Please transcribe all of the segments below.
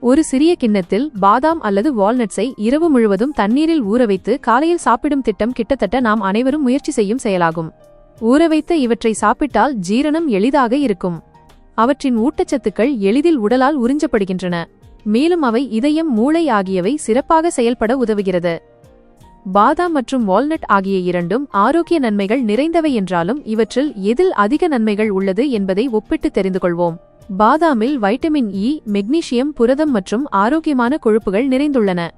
ஒரு சிறிய கிண்ணத்தில் பாதாம் அல்லது வால்நட்ஸை இரவு முழுவதும் தண்ணீரில் ஊற வைத்து காலையில் சாப்பிடும் திட்டம் கிட்டத்தட்ட நாம் அனைவரும் முயற்சி செய்யும் செயலாகும். ஊற வைத்த இவற்றை சாப்பிட்டால் ஜீரணம் எளிதாக இருக்கும். அவற்றின் ஊட்டச்சத்துக்கள் எளிதில் உடலால் உறிஞ்சப்படுகின்றன. மேலும் அவை இதயம் மூளை ஆகியவை சிறப்பாக செயல்பட உதவுகிறது. பாதாம் மற்றும் வால்நட் ஆகிய இரண்டும் ஆரோக்கிய நன்மைகள் நிறைந்தவை என்றாலும் இவற்றில் எதில் அதிக நன்மைகள் உள்ளது என்பதை ஒப்பிட்டு தெரிந்து கொள்வோம். பாதாமில் வைட்டமின் இ மெக்னீசியம் புரதம் மற்றும் ஆரோக்கியமான கொழுப்புகள் நிறைந்துள்ளன.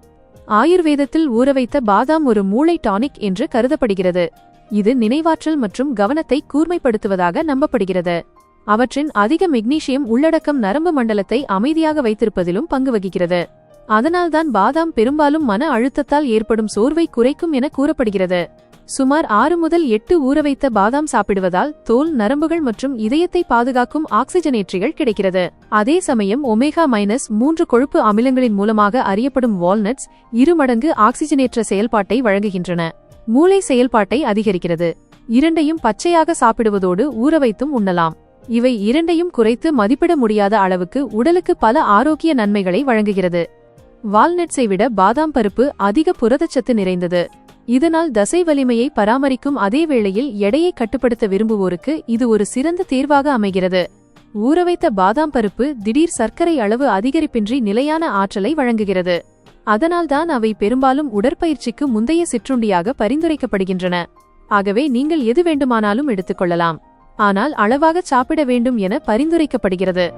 ஆயுர்வேதத்தில் ஊறவைத்த பாதாம் ஒரு மூளை டானிக் என்று கருதப்படுகிறது. இது நினைவாற்றல் மற்றும் கவனத்தை கூர்மைப்படுத்துவதாக நம்பப்படுகிறது. அவற்றின் அதிக மெக்னீசியம் உள்ளடக்கம் நரம்பு மண்டலத்தை அமைதியாக வைத்திருப்பதிலும் பங்கு வகிக்கிறது. அதனால்தான் பாதாம் பெரும்பாலும் மன அழுத்தத்தால் ஏற்படும் சோர்வை குறைக்கும் என கூறப்படுகிறது. சுமார் ஆறு முதல் எட்டு ஊற வைத்த பாதாம் சாப்பிடுவதால் தோல் நரம்புகள் மற்றும் இதயத்தை பாதுகாக்கும் ஆக்சிஜனேற்றிகள் கிடைக்கிறது. அதே சமயம் ஒமேகா மைனஸ் மூன்று கொழுப்பு அமிலங்களின் மூலமாக அறியப்படும் வால்நட்ஸ் இரு மடங்கு ஆக்சிஜனேற்ற செயல்பாட்டை வழங்குகின்றன. மூளை செயல்பாட்டை அதிகரிக்கிறது. இரண்டையும் பச்சையாக சாப்பிடுவதோடு ஊற வைத்தும் உண்ணலாம். இவை இரண்டையும் குறைத்து மதிப்பிட முடியாத அளவுக்கு உடலுக்கு பல ஆரோக்கிய நன்மைகளை வழங்குகிறது. வால்நட்ஸை விட பாதாம் பருப்பு அதிக புரதச்சத்து நிறைந்தது. இதனால் தசை வலிமையை பராமரிக்கும் அதே வேளையில் எடையை கட்டுப்படுத்த விரும்புவோருக்கு இது ஒரு சிறந்த தேர்வாக அமைகிறது. ஊறவைத்த பாதாம் பருப்பு திடீர் சர்க்கரை அளவு அதிகரிப்பின்றி நிலையான ஆற்றலை வழங்குகிறது. அதனால்தான் அவை பெரும்பாலும் உடற்பயிற்சிக்கு முந்தைய சிற்றுண்டியாக பரிந்துரைக்கப்படுகின்றன. ஆகவே நீங்கள் எது வேண்டுமானாலும் எடுத்துக்கொள்ளலாம் ஆனால் அளவாக சாப்பிட வேண்டும் என பரிந்துரைக்கப்படுகிறது.